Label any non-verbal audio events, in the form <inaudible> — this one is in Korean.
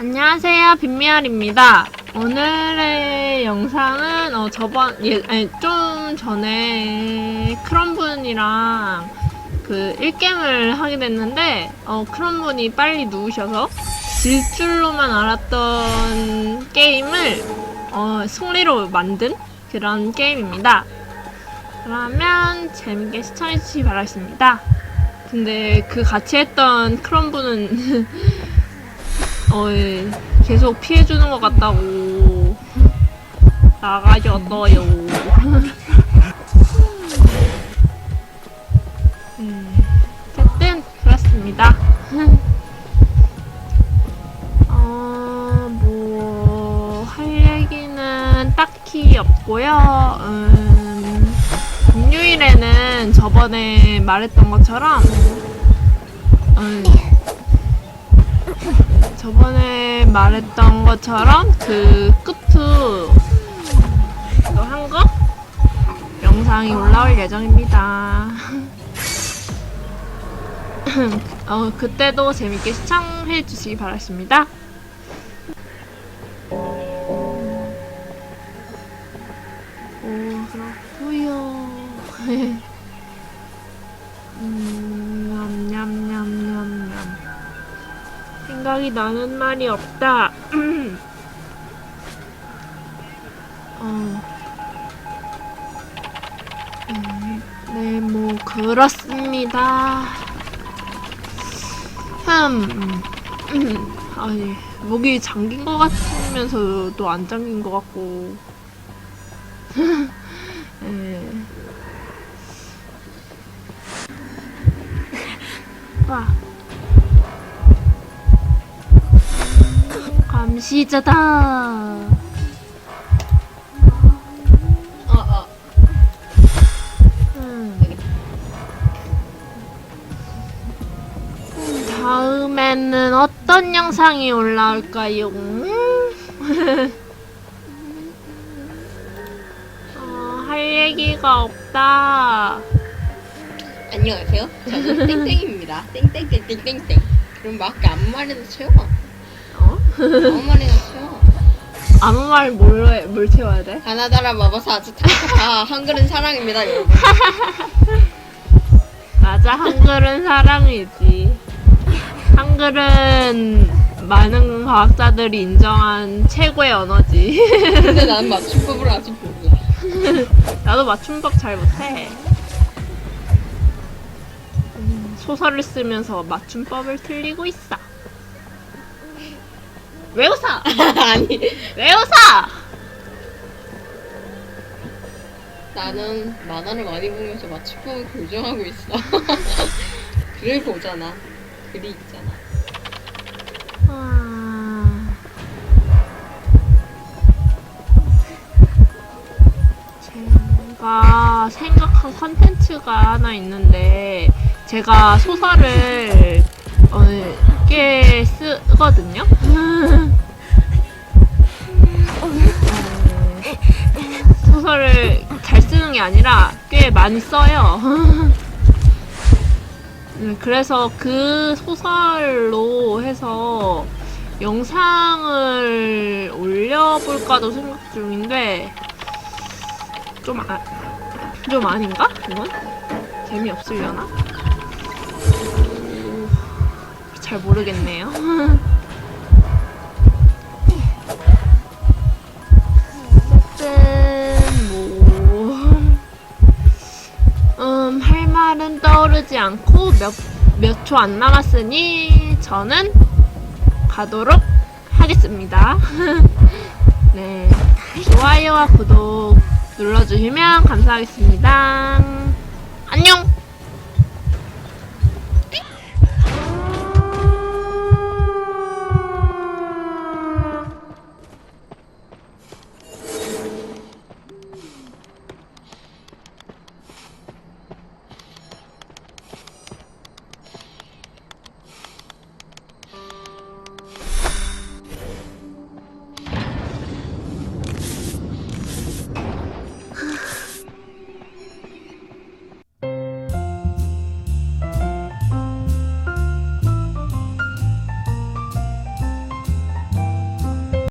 안녕하세요, 빈미알입니다. 오늘의 영상은 어, 저번 예 아니 좀 전에 크럼분이랑 그 1gem을 하게 됐는데 어 크럼분이 빨리 누우셔서 질 줄로만 알았던 게임을 어 승리로 만든 그런 게임입니다. 그러면 재밌게 시청해주시기 바라겠습니다. 근데 그 같이 했던 크럼분은 <laughs> 어, 예. 계속 피해주는 것 같다고 나가셨어요. 음, 어쨌든 그렇습니다. 어, 뭐, 할 얘기는 딱히 없고요. 음, 금요일에는 저번에 말했던 것처럼 음, 저번에 말했던 것처럼 그 끝투 이거 한 거? 영상이 올라올 예정입니다. <laughs> 어, 그때도 재밌게 시청해 주시기 바랍니다. 생각이 나는 말이 없다. 어. 음, 네, 뭐 그렇습니다. 흠, 음, 아니 목이 잠긴 것 같으면서도 안 잠긴 것 같고. 예. <laughs> 와. 시자다. 어, 어. 음. 음, 다음에는 어떤 영상이 올라올까요? 음? <laughs> 어, 할 얘기가 없다. 안녕하세요. 저는 땡땡입니다. 땡땡땡땡땡땡. 그럼 막 아무 말이나 채워. 어? 아무 말이나 채워. 아무 말 뭘로 해, 뭘 채워야 돼? 가나다라 마바사 아주 타카타 한글은 사랑입니다, 여러분. <laughs> 맞아, 한글은 사랑이지. 한글은 많은 과학자들이 인정한 최고의 언어지. 근데 난 <laughs> 맞춤법을 아직 몰라. 나도 맞춤법 잘 못해. 음, 소설을 쓰면서 맞춤법을 틀리고 있어. 왜 웃어? <laughs> 아니, 왜 웃어? 나는 만화를 많이 보면서 맞춤법을 교정하고 있어. <laughs> 글을 보잖아. 글이 있잖아. 아... 제가 생각한 컨텐츠가 하나 있는데 제가 소설을 어, 꽤 쓰 거든요. 어, 소설을 잘 쓰는 게 아니라 꽤 많이 써요. 음, 그래서 그 소설로 해서 영상을 올려볼까도 생각 중인데 좀, 아, 좀 아닌가? 이건? 재미없으려나? 오, 잘 모르겠네요. <laughs> 떠오르지 않고 몇, 몇초 안 남았으니 저는 가도록 하겠습니다. <laughs> 네. 좋아요와 구독 눌러주시면 감사하겠습니다.